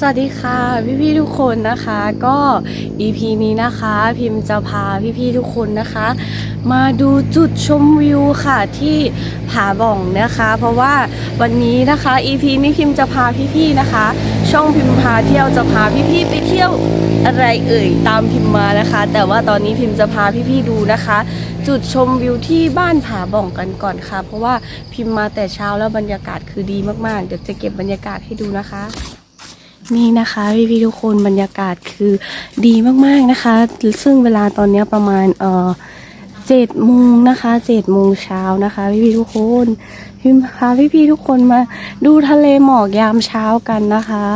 สวัสดีค่ะพี่ๆทุกคนนะคะ ก็ EP นี้นะคะ พิมพ์จะพาพี่ๆทุกคนนะคะ มาดูจุดชมวิวค่ะที่ผาบ่องนะคะ เพราะว่าวันนี้นะคะ EP นี้พิมพ์จะพาพี่ๆนะคะ ช่องพิมพ์พาเที่ยวจะพาพี่ๆไปเที่ยวอะไรเอ่ยตามพิมพ์มานะคะ แต่ว่าตอนนี้พิมพ์จะพาพี่ๆดูนะคะ จุดชมวิวที่บ้านผาบ่องกันก่อนค่ะ เพราะว่าพิมพ์มาแต่เช้าแล้วบรรยากาศคือดีมากๆเดี๋ยวจะเก็บบรรยากาศให้ดูนะคะ นี่นะคะพี่พี่ๆทุกคนบรรยากาศคือดีมากๆนะคะ ซึ่งเวลาตอนนี้ประมาณเอ่อเจ็ดโมงนะคะเจ็ดโมงเช้านะคะ พี่พี่ๆทุกคนพิมพาพี่พี่ๆทุกคนมาดูทะเลหมอกยามเช้ากันนะคะ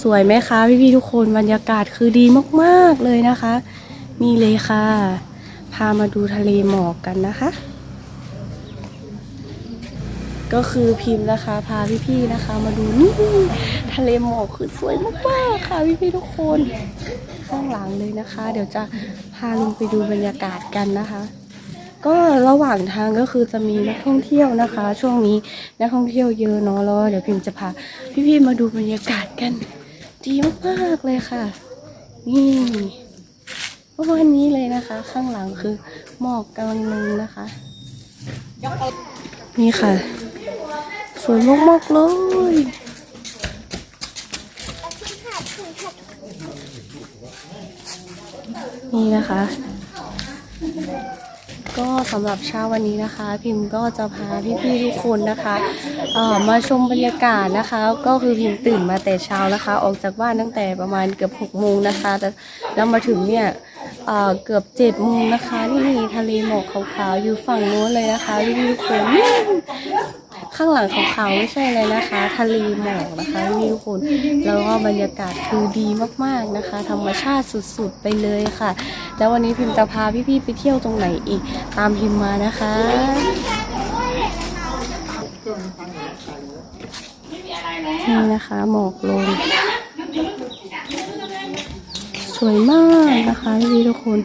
สวยไหมคะพี่พี่ๆทุกคนบรรยากาศคือดีมากๆเลยนะคะ นี่เลยค่ะ พามาดูทะเลหมอกกันนะคะ ก็คือพิมพ์นะคะ พาพี่ๆนะคะ มาดูนี่ทะเลหมอกคือสวยมากๆค่ะพี่ๆทุกคนข้างหลังเลยนะคะ เดี๋ยวจะพาลงไปดูบรรยากาศกันนะคะ ก็ระหว่างทางก็คือจะมีนักท่องเที่ยวนะคะ ช่วงนี้นักท่องเที่ยวเยอะเนาะแล้วเดี๋ยวพิมพ์จะพาพี่ๆมาดูบรรยากาศกัน ดีมากๆเลยค่ะ นี่ประมาณนี้เลยนะคะ ข้างหลังคือหมอกกำลังลงนะคะ นี่ค่ะ สวยมากๆเลยนี่นะคะ ก็สำหรับเช้าวันนี้นะคะ พิมพ์ก็จะพาพี่ๆทุกคนนะคะมาชมบรรยากาศนะคะ ก็คือพิมพ์ตื่นมาแต่เช้านะคะ ออกจากบ้านตั้งแต่ประมาณเกือบหกโมงนะคะแต่แล้วมาถึงเนี่ยเอ่อเกือบเจ็ดโมงนะคะ นี่ทะเลหมอกขาวๆอยู่ฝั่งโน้นเลยนะคะพี่ๆทุกคน ข้างหลังขาวๆไม่ใช่เลยนะคะ ทะเลหมอกนะคะพี่ๆทุกคนแล้วก็บรรยากาศคือดีมากๆนะคะ ธรรมชาติสุดๆไปเลยค่ะ แล้ววันนี้พิมจะพาพี่ๆไปเที่ยวตรงไหนอีก ตามพิมมานะคะนี่นะคะหมอกลง สวยมากนะคะพี่ทุกคน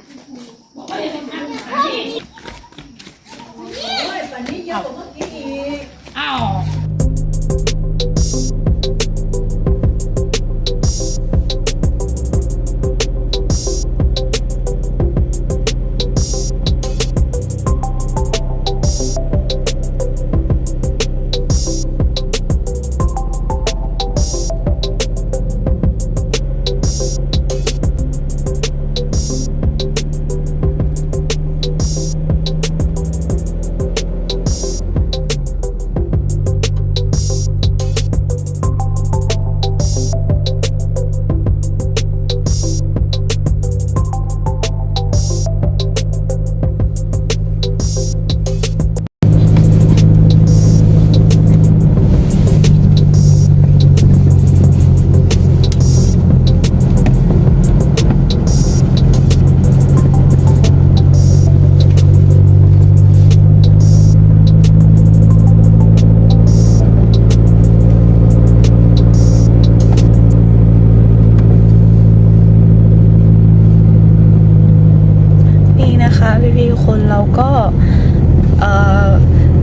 พี่ๆคนเราก็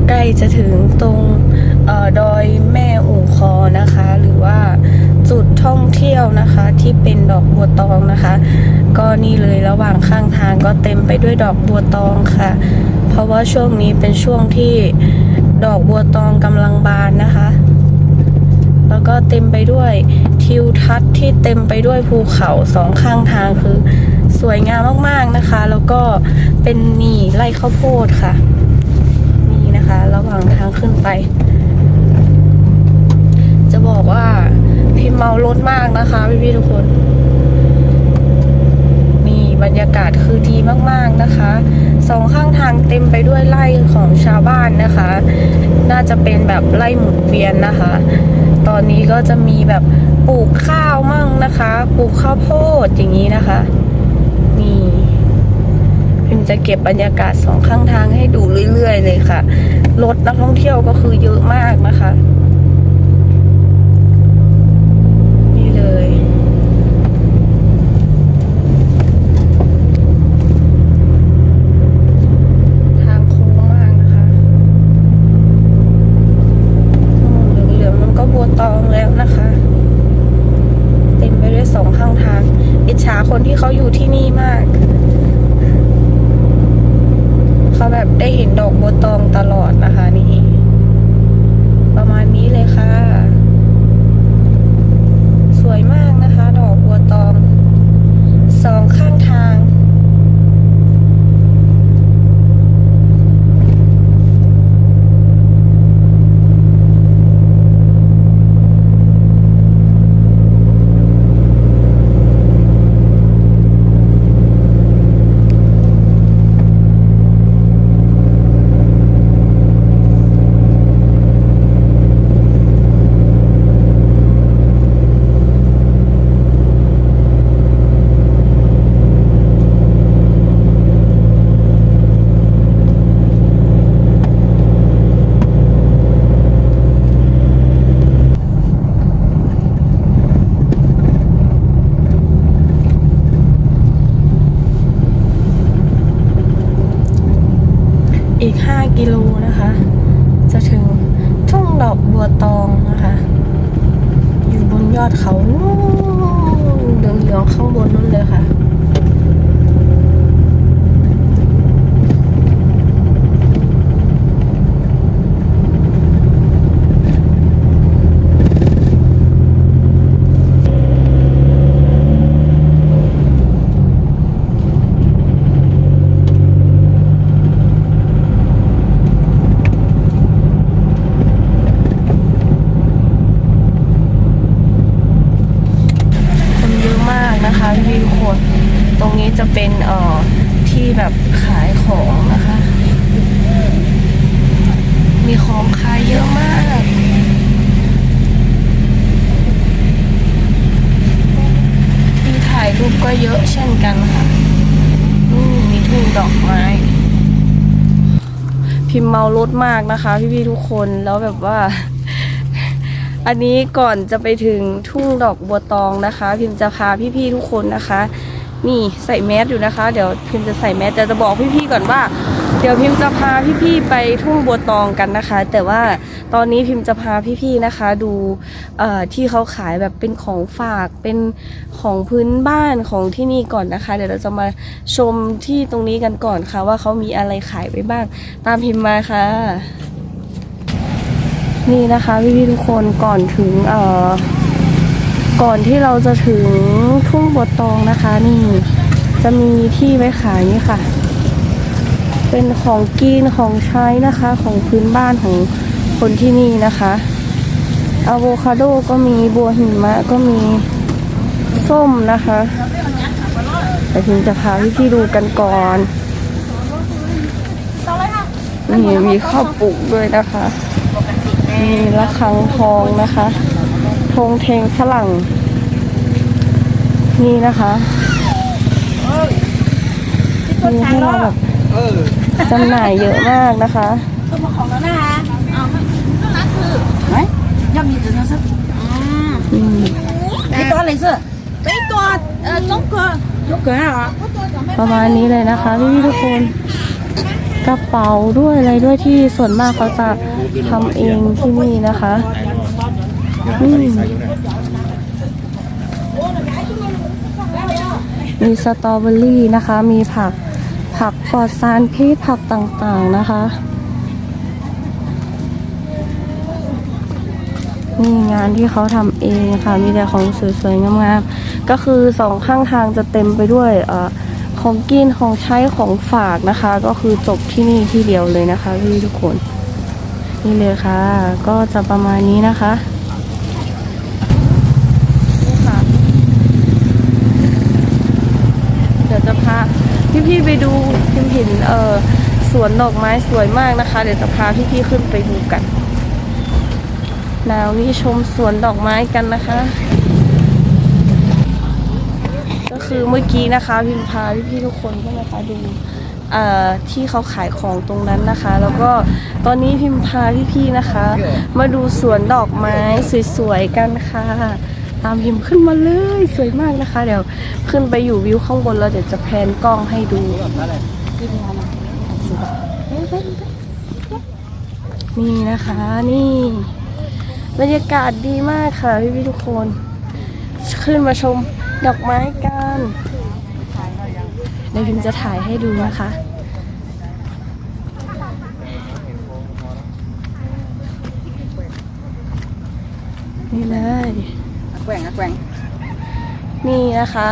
ใกล้จะถึงตรงอดอยแม่อู่คอนะคะ หรือว่าจุดท่องเที่ยวนะคะที่เป็นดอกบัวตองนะคะ ก็นี่เลยระหว่างข้างทางก็เต็มไปด้วยดอกบัวตองค่ะ เพราะว่าช่วงนี้เป็นช่วงที่ดอกบัวตองกำลังบานนะคะ แล้วก็เต็มไปด้วยทิวทัศน์ที่เต็มไปด้วยภูเขาสองข้างทางคือ สวยงามมากๆนะคะ แล้วก็เป็นนี่ไร่ข้าวโพดค่ะ นี่นะคะ ระหว่างทางขึ้นไป จะบอกว่าพิมเมารถมากนะคะพี่ๆทุกคนนี่บรรยากาศคือดีมากๆนะคะสองข้างทางเต็มไปด้วยไร่ของชาวบ้านนะคะ น่าจะเป็นแบบไร่หมุนเวียนนะคะ ตอนนี้ก็จะมีแบบปลูกข้าวมั่งนะคะ ปลูกข้าวโพดอย่างนี้นะคะ พิมจะเก็บบรรยากาศสองข้างทางให้ดูเรื่อยๆเลยค่ะ รถนักท่องเที่ยวก็คือเยอะมากนะคะ มารถมากนะคะ พี่ๆทุกคนแล้วแบบว่า อันนี้ก่อนจะไปถึงทุ่งดอกบัวตองนะคะ พิมพ์จะพาพี่ๆทุกคนนะคะ นี่ใส่แมสอยู่นะคะ เดี๋ยวพิมจะใส่แมสแต่จะบอกพี่ๆก่อนว่า เดี๋ยวพิมจะพาพี่ๆไปทุ่งบัวตองกันนะคะ แต่ว่าตอนนี้พิมจะพาพี่ๆนะคะ ดูเอ่อที่เขาขายแบบเป็นของฝากเป็นของพื้นบ้านของที่นี่ก่อนนะคะ เดี๋ยวเราจะมาชมที่ตรงนี้กันก่อนค่ะ ว่าเขามีอะไรขายไว้บ้าง ตามพิมมาค่ะ นี่นะคะพี่ๆทุกคนก่อนถึงเอ่อ ก่อนที่เราจะถึงทุ่งบัวตองนะคะ นี่จะมีที่ไว้ขายนี่ค่ะ เป็นของกินของใช้นะคะ ของพื้นบ้านของคนที่นี่นะคะอะโวคาโดก็มีบัวหิมะก็มีส้มนะคะแต่ถึงจะพาพี่ๆดูกันก่อนนี่มีข้าวปลูกด้วยนะคะ มีระฆังทองนะคะธงเทงฝรั่ง นี่นะคะมีให้เราแบบจำหน่ายเยอะมากนะคะคือมาของแล้วนะคะยังคือย่ามีตัวนั้สักอืมไอตัวอะไรสิไอตัวเอ่อจงเกอร์จงเกอร์เหรอประมาณนี้เลยนะคะพี่พี่ทุกคนกระเป๋าด้วยอะไรด้วยที่ส่วนมากเขาจะทำเองที่นี่นะคะอืม มีสตรอเบอรี่นะคะ มีผัก ผักปลอดสารพิษผักต่างๆนะคะ นี่งานที่เขาทำเองค่ะ มีแต่ของสวยๆงามๆ ก็คือสองข้างทางจะเต็มไปด้วยอของกินของใช้ของฝากนะคะ ก็คือจบที่นี่ที่เดียวเลยนะคะพี่ทุกคน นี่เลยค่ะ ก็จะประมาณนี้นะคะนี่ค่ะ เดี๋ยวจะพา พี่ๆไปดูพิมพ์เห็นเออสวนดอกไม้สวยมากนะคะ เดี๋ยวจะพาพี่ๆขึ้นไปดูกันหนาวนี้ชมสวนดอกไม้กันนะคะ ก็คือเมื่อกี้นะคะ พิมพาพี่ๆทุกคนใช่ไหมคะดูเอ่อที่เขาขายของตรงนั้นนะคะ แล้วก็ตอนนี้พิมพาพี่ๆนะคะ มาดูสวนดอกไม้สวยๆกันค่ะ ตามพิมขึ้นมาเลยสวยมากนะคะ เดี๋ยวขึ้นไปอยู่วิวข้างบนแล้วเดี๋ยวจะแพนกล้องให้ดูนี่นะคะนี่บรรยากาศดีมากค่ะพี่พี่ทุกคน ขึ้นมาชมดอกไม้กันเดี๋ยวพิมจะถ่ายให้ดูนะคะนี่เลย แกว่งอะแกว่งนี่นะคะ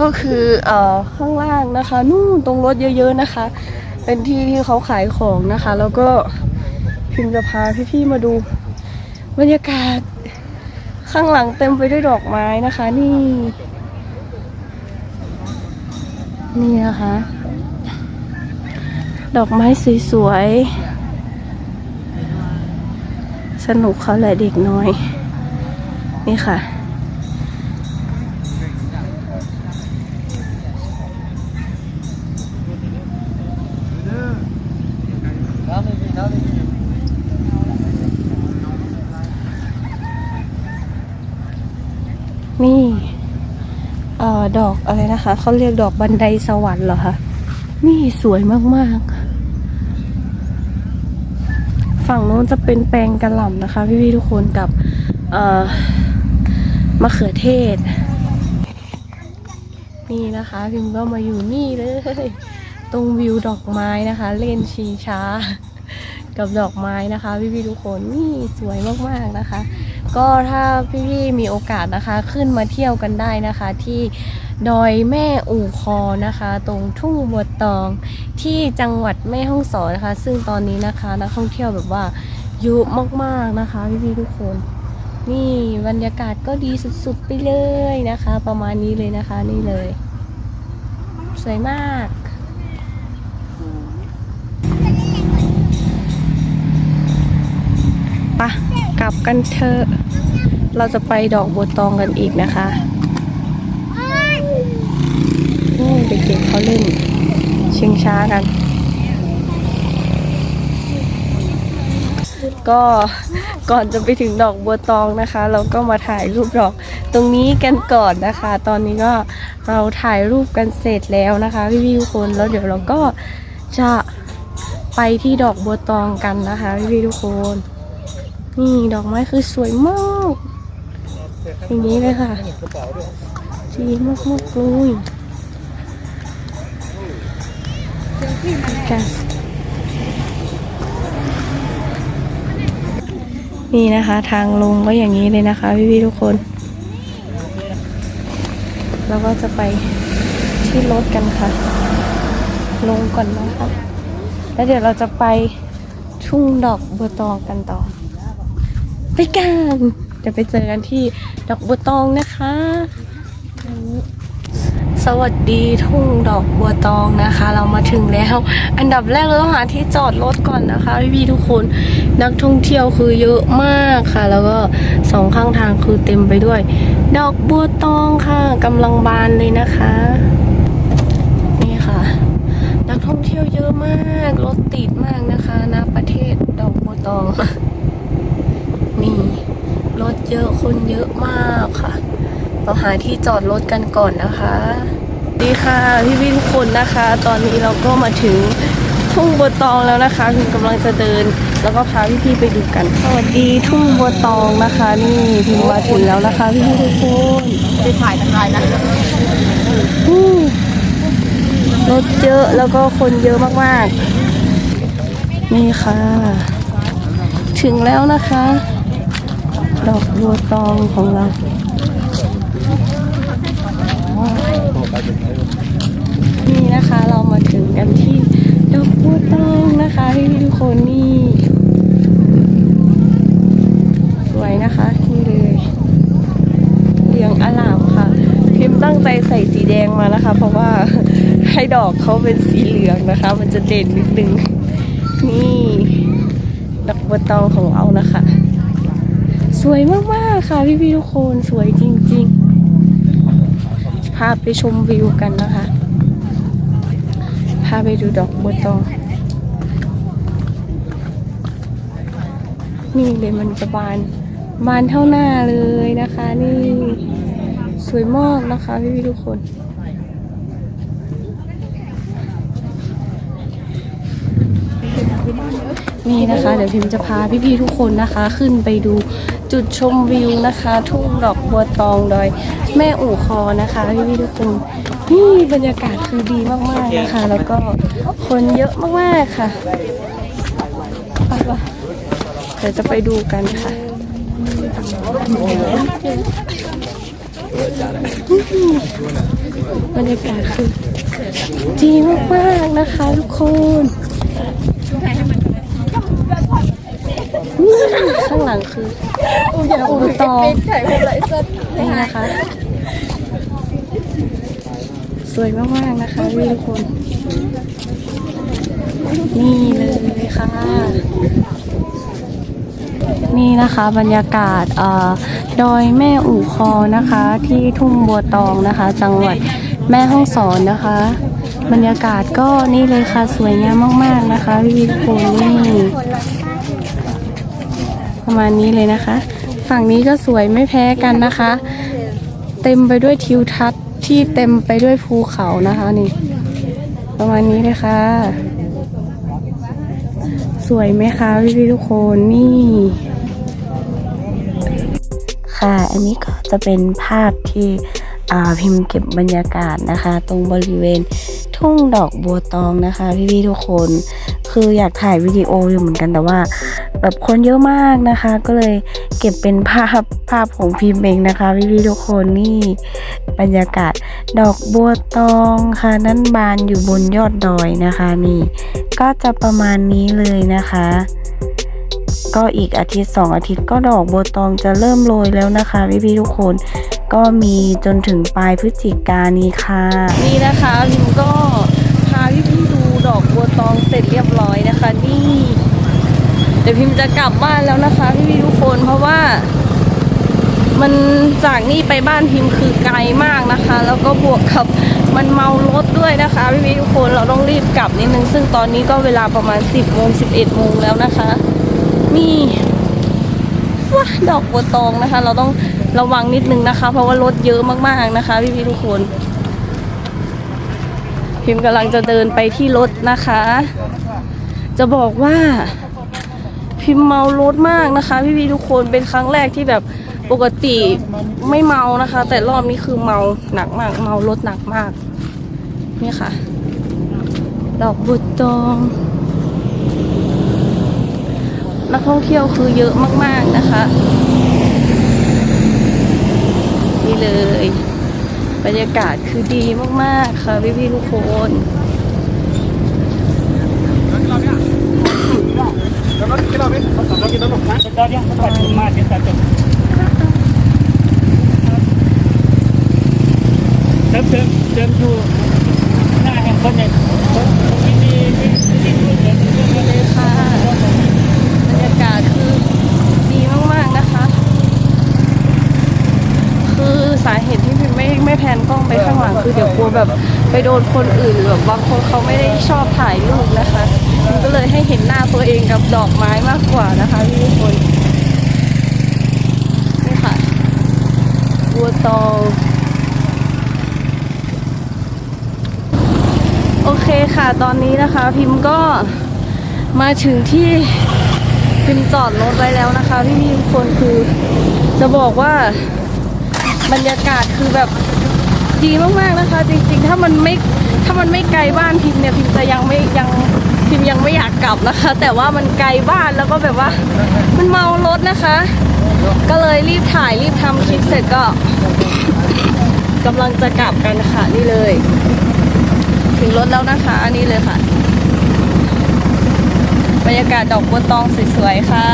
ก็คือเอ่อข้างล่างนะคะ นู่นตรงรถเยอะๆนะคะ เป็นที่ที่เขาขายของนะคะ แล้วก็พิมจะพาพี่ๆมาดูบรรยากาศข้างหลังเต็มไปด้วยดอกไม้นะคะ นี่ นี่นะคะ ดอกไม้สวยๆสนุกเขาแหละเด็กน้อย นี่ค่ะ นี่เอ่อ ดอกอะไรนะคะเขาเรียกดอกบันไดสวรรค์เหรอคะนี่สวยมากๆ ฝั่งโน้นจะเป็นแปลงกระหล่ำนะคะ พี่ๆทุกคนกับมะเขือเทศ นี่นะคะพิมก็มาอยู่นี่เลย ตรงวิวดอกไม้นะคะ เล่นชิงช้า กับดอกไม้นะคะ พี่ๆทุกคนนี่สวยมากๆนะคะ ก็ถ้าพี่ๆมีโอกาสนะคะขึ้นมาเที่ยวกันได้นะคะ ที่ดอยแม่อู่คอนะคะ ตรงทุ่งบัวตองที่จังหวัดแม่ฮ่องสอนนะคะ ซึ่งตอนนี้นะคะนักท่องเที่ยวแบบว่าเยอะมากๆนะคะพี่ๆทุกคน นี่บรรยากาศก็ดีสุดๆไปเลยนะคะ ประมาณนี้เลยนะคะนี่เลย สวยมากปะ กลับกันเถอะ เราจะไปดอกบัวตองกันอีกนะคะนี่เด็กๆเขาเล่นชิงช้ากัน ก็ก่อนจะไปถึงดอกบัวตองนะคะ เราก็มาถ่ายรูปดอกตรงนี้กันก่อนนะคะ ตอนนี้ก็เราถ่ายรูปกันเสร็จแล้วนะคะพี่ๆทุกคนแล้วเดี๋ยวเราก็จะไปที่ดอกบัวตองกันนะคะพี่ๆทุกคน นี่ดอกไม้คือสวยมาก อย่างนี้เลยค่ะดีมากมากๆเลยกันนี่นะคะ ทางลงก็อย่างนี้เลยนะคะ พี่ๆทุกคน แล้วก็จะไปที่รถกันค่ะ ลงก่อนนะคะ แล้วเดี๋ยวเราจะไปทุ่งดอกบัวตองกันต่อ ไปกันเดี๋ยวไปเจอกันที่ดอกบัวตองนะคะ สวัสดีทุ่งดอกบัวตองนะคะ เรามาถึงแล้ว อันดับแรกเราต้องหาที่จอดรถก่อนนะคะพี่ๆทุกคนนักท่องเที่ยวคือเยอะมากค่ะ แล้วก็สองข้างทางคือเต็มไปด้วย ดอกบัวตองค่ะกำลังบานเลยนะคะนี่ค่ะนักท่องเที่ยวเยอะมาก รถติดมากนะคะณประเทศดอกบัวตอง นี่รถเยอะคนเยอะมากค่ะ เราหาที่จอดรถกันก่อนนะคะดีค่ะพี่พี่ๆทุกคนนะคะ ตอนนี้เราก็มาถึงทุ่งบัวตองแล้วนะคะพิมกำลังจะเดิน แล้วก็พาพี่พี่ๆไปดูกันสวัสดีทุ่งบัวตองนะคะ นี่พิมมาถึงแล้วนะคะพี่พี่ๆทุกคนไปถ่ายทางไรนะอืมรถเยอะแล้วก็คนเยอะมากๆนี่ค่ะ ถึงแล้วนะคะ ดอกบัวตองของเรานี่นะคะเรามาถึงกันที่ดอกบัวตองนะคะพี่ทุกคนนี่สวยนะคะนี่เลยเหลืองอลามค่ะ พิมพ์ตั้งใจใส่สีแดงมานะคะ เพราะว่าให้ดอกเขาเป็นสีเหลืองนะคะ มันจะเด่นนิดนึงนี่ดอกบัวตองของเรานะคะ สวยมากๆค่ะพี่ๆทุกคนสวยจริงๆ พาไปชมวิวกันนะคะ พาไปดูดอกบัวตอง นี่เลยมันจะบานบานเท่าหน้าเลยนะคะ นี่สวยมากนะคะพี่พี่ๆทุกคนนี่นะคะ เดี๋ยวพิมจะพาพี่ๆทุกคนนะคะ ขึ้นไปดู จุดชมวิวนะคะ ทุ่งดอกบัวตองดอย แม่อู่คอนะคะพี่พี่ๆทุกคนนี่บรรยากาศคือดีมากๆนะคะ แล้วก็คนเยอะมากๆค่ะไปปะเดี๋ยวจะไปดูกันค่ะบรรยากาศคือดีมากๆนะคะทุกคนนี่ข้างหลังคือ อูตองนี่นะคะ สวยมากๆนะคะทุกคน นี่เลยค่ะ นี่นะคะบรรยากาศอ่อดอยแม่อู่คอนะคะ ที่ทุ่งบัวตองนะคะ จังหวัดแม่ฮ่องสอนนะคะ บรรยากาศก็นี่เลยค่ะสวยงามมากๆนะคะพี่ทุกคนนี่ ประมาณนี้เลยนะคะ ฝั่งนี้ก็สวยไม่แพ้กันนะคะ เต็มไปด้วยทิวทัศน์ที่เต็มไปด้วยภูเขานะคะนี่ ประมาณนี้เลยค่ะ สวยไหมคะพี่พี่ๆทุกคนนี่ค่ะ อันนี้ก็จะเป็นภาพที่พิมพ์เก็บบรรยากาศนะคะ ตรงบริเวณทุ่งดอกบัวตองนะคะ พี่พี่ๆทุกคน คืออยากถ่ายวิดีโออยู่เหมือนกันแต่ว่า แบบคนเยอะมากนะคะ ก็เลยเก็บเป็นภาพภาพของพิมพ์เองนะคะพี่พี่ๆทุกคนนี่บรรยากาศดอกบัวตองค่ะนั่นบานอยู่บนยอดดอยนะคะนี่ ก็จะประมาณนี้เลยนะคะ ก็อีกอาทิตย์สองอาทิตย์ก็ดอกบัวตองจะเริ่มโรยแล้วนะคะพี่พี่ๆทุกคนก็มีจนถึงปลายพฤศจิกานนี้ค่ะ นี่นะคะพิมก็พาพี่พี่ๆดูดอกบัวตองเสร็จเรียบร้อยนะคะ นี่ เดี๋ยว พิมจะกลับบ้านแล้วนะคะพี่พี่ทุกคนเพราะว่า มันจากนี่ไปบ้านพิมคือไกลมากนะคะ แล้วก็บวกกับมันเมารถด้วยนะคะพี่พี่ทุกคนเราต้องรีบกลับนิดนึงซึ่งตอนนี้ก็เวลาประมาณ 10โมง11โมงแล้วนะคะนี่ว้าดอกบัวตองนะคะ เราต้องระวังนิดนึงนะคะ เพราะว่ารถเยอะมากๆนะคะพี่พี่ทุกคนพิมกำลังจะเดินไปที่รถนะคะ จะบอกว่า พิมพ์เมารถมากนะคะ พี่พี่ทุกคนเป็นครั้งแรกที่แบบปกติไม่เมานะคะ แต่รอบนี้คือเมาหนักมาก เมารถหนักมาก นี่ค่ะ ดอกบุตตองนักท่องเที่ยวคือเยอะมากๆนะคะ นี่เลย บรรยากาศคือดีมากๆค่ะพี่พี่ทุกคน เดิมเดิมเดิมอยู่หน้าแห่งคนเนี่ยที่มีมีที่ดูเดิมเดิมเลยค่ะบรรยากาศคือดีมากๆนะคะ คือสาเหตุที่พิมไม่ไม่แพนกล้องไปข้างหลังคือเดี๋ยวกลัวแบบไปโดนคนอื่นหรือแบบบางคนเขาไม่ได้ชอบถ่ายรูปนะคะ เลยให้เห็นหน้าตัวเองกับดอกไม้มากกว่านะคะพี่ทุกคนนี่ค่ะบัวตองโอเคค่ะตอนนี้นะคะ พิมพ์ก็มาถึงที่พิมพ์จอดรถไว้แล้วนะคะพี่พี่ทุกคนคือจะบอกว่าบรรยากาศคือแบบดีมากๆนะคะ จริงๆ ถ้ามันไม่ถ้ามันไม่ไกลบ้านพิมพ์เนี่ยพิมพ์จะยังไม่ยัง พิมยังไม่อยากกลับนะคะ แต่ว่ามันไกลบ้านแล้วก็แบบว่ามันเมารถนะคะ ก็เลยรีบถ่ายรีบทำคลิปเสร็จก็กำลังจะกลับกันค่ะนี่เลย ถึงรถแล้วนะคะ อันนี้เลยค่ะ บรรยากาศดอกบัวตองสวยๆค่ะ